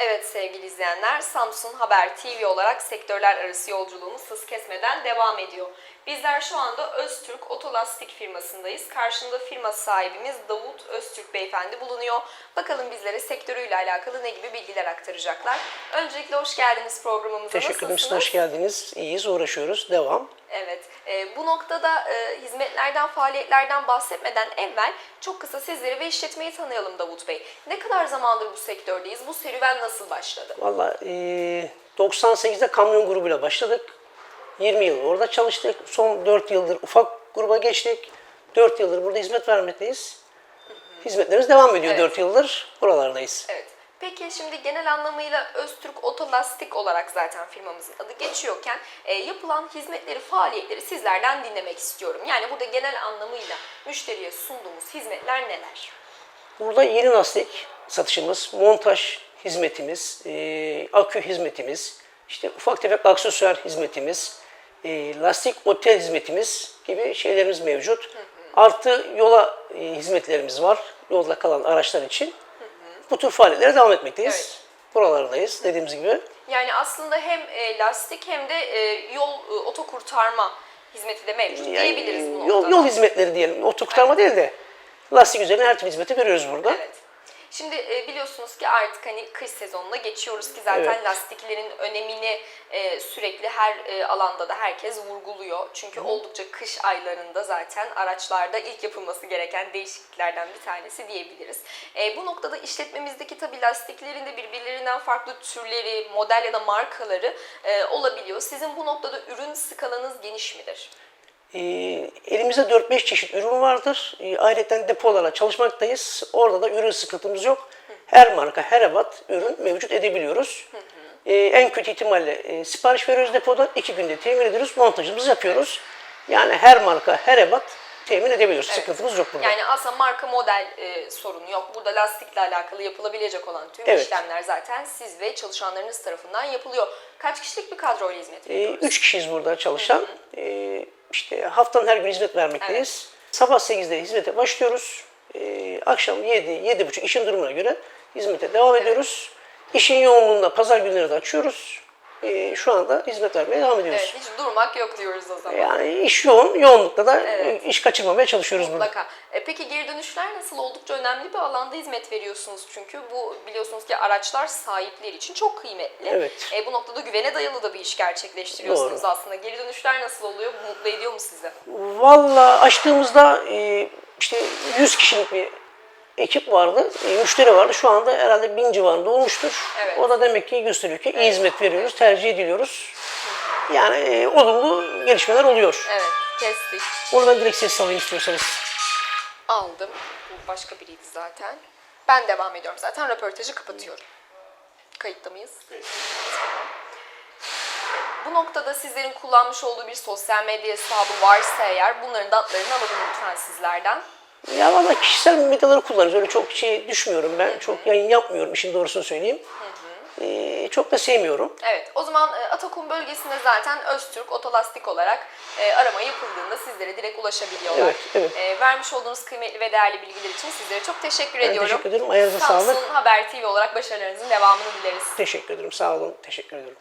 Evet sevgili izleyenler, Samsun Haber TV olarak sektörler arası yolculuğumuz hız kesmeden devam ediyor. Bizler şu anda Öztürk Otolastik firmasındayız. Karşında firma sahibimiz Davut Öztürk beyefendi bulunuyor. Bakalım bizlere sektörüyle alakalı ne gibi bilgiler aktaracaklar. Öncelikle hoş geldiniz programımıza. Teşekkür ederim. Hoş geldiniz. İyiyiz, uğraşıyoruz. Devam. Evet, bu noktada e, hizmetlerden, faaliyetlerden bahsetmeden evvel çok kısa sizleri ve işletmeyi tanıyalım Davut Bey. Ne kadar zamandır bu sektördeyiz? Bu serüven nasıl başladı? Valla eee, 98'de kamyon grubuyla başladık. 20 yıl orada çalıştık. Son 4 yıldır ufak gruba geçtik. 4 yıldır burada hizmet vermekteyiz. Hizmetlerimiz devam ediyor Evet. 4 yıldır. Buralardayız. Evet. Peki şimdi genel anlamıyla Öztürk Otolastik olarak zaten firmamızın adı geçiyorken e, yapılan hizmetleri, faaliyetleri sizlerden dinlemek istiyorum. Yani burada genel anlamıyla müşteriye sunduğumuz hizmetler neler? Burada yeni lastik satışımız, montaj hizmetimiz, eee, akü hizmetimiz, işte ufak tefek aksesuar hizmetimiz, eee, lastik otel hizmetimiz gibi şeylerimiz mevcut. Artı yola eee, hizmetlerimiz var. Yolda kalan araçlar için. Bu tür faaliyetlere devam etmekteyiz. Evet. Buralardayız dediğimiz gibi. Yani aslında hem e, lastik hem de e, yol e, oto kurtarma hizmeti de mevcut Yani, diyebiliriz bu yol, noktada. yol hizmetleri diyelim. Oto kurtarma değil de lastik üzerine her türlü hizmeti veriyoruz burada. Evet. Şimdi e, biliyorsunuz ki artık hani kış sezonuna geçiyoruz ki zaten Evet. lastiklerin önemini e, sürekli her e, alanda da herkes vurguluyor. Çünkü oldukça kış aylarında zaten araçlarda ilk yapılması gereken değişikliklerden bir tanesi diyebiliriz. E, bu noktada işletmemizdeki tabi lastiklerin de birbirlerinden farklı türleri, model ya da markaları e, olabiliyor. Sizin bu noktada ürün skalanız geniş midir? Ee, elimizde 4-5 çeşit ürün vardır. Ee, ayrıca depolarla çalışmaktayız. Orada da ürün sıkıntımız yok. Her marka, her ebat ürün mevcut edebiliyoruz. Ee, en kötü ihtimalle e, sipariş veriyoruz depodan. iki günde temin ediyoruz. Montajımızı yapıyoruz. Yani her marka, her ebat temin edebiliyoruz. Sıkıntımız yok burada. Yani aslında marka model e, sorunu yok. Burada lastikle alakalı yapılabilecek olan tüm Evet. işlemler zaten siz ve çalışanlarınız tarafından yapılıyor. Kaç kişilik bir kadroyla hizmet veriyoruz? üç kişiyiz burada çalışan. Ee, işte haftanın her gün hizmet vermekteyiz. Sabah 8'de hizmete başlıyoruz. Ee, akşam 7, 7.30 işin durumuna göre hizmete devam ediyoruz. İşin yoğunluğunda pazar günleri de açıyoruz. Ee, şu anda hizmet vermeye devam ediyoruz. Evet, hiç durmak yok diyoruz o zaman. Yani iş yoğun, yoğunlukta da Evet. iş kaçırmamaya çalışıyoruz burada. Mutlaka. E, peki geri dönüşler nasıl? Oldukça önemli bir alanda hizmet veriyorsunuz çünkü bu biliyorsunuz ki araçlar sahipleri için çok kıymetli. Evet. E, bu noktada güvene dayalı da bir iş gerçekleştiriyorsunuz Doğru. aslında. Geri dönüşler nasıl oluyor? Bu Mutlu ediyor mu sizi? Valla açtığımızda e, işte 100 kişilik bir ekip vardı, e, müşteri vardı. Şu anda herhalde 1000 civarında olmuştur. Evet. O da demek ki gösteriyor ki iyi hizmet veriyoruz, tercih ediliyoruz. Yani e, olumlu gelişmeler oluyor. Evet, kestik. Onu ben direkt ses alayım istiyorsanız. Aldım. Bu başka biriydi zaten. Ben devam ediyorum zaten. Röportajı kapatıyorum. Kayıtta mıyız? Bu noktada sizlerin kullanmış olduğu bir sosyal medya hesabı varsa eğer bunların da adlarını alalım lütfen sizlerden. Ya valla kişisel medyaları kullanıyoruz. Öyle çok şey düşmüyorum ben. Çok yayın yapmıyorum işin doğrusunu söyleyeyim. E, çok da sevmiyorum. Evet, o zaman e, Atakum bölgesinde zaten Öztürk Otolastik olarak e, arama yapıldığında sizlere direkt ulaşabiliyorlar. Evet, evet. E, vermiş olduğunuz kıymetli ve değerli bilgiler için sizlere çok teşekkür Ben ediyorum. teşekkür ederim. Ayağınıza Samsun sağlık. Haber TV olarak başarılarınızın devamını dileriz. Teşekkür ederim. Sağ olun. Teşekkür ederim.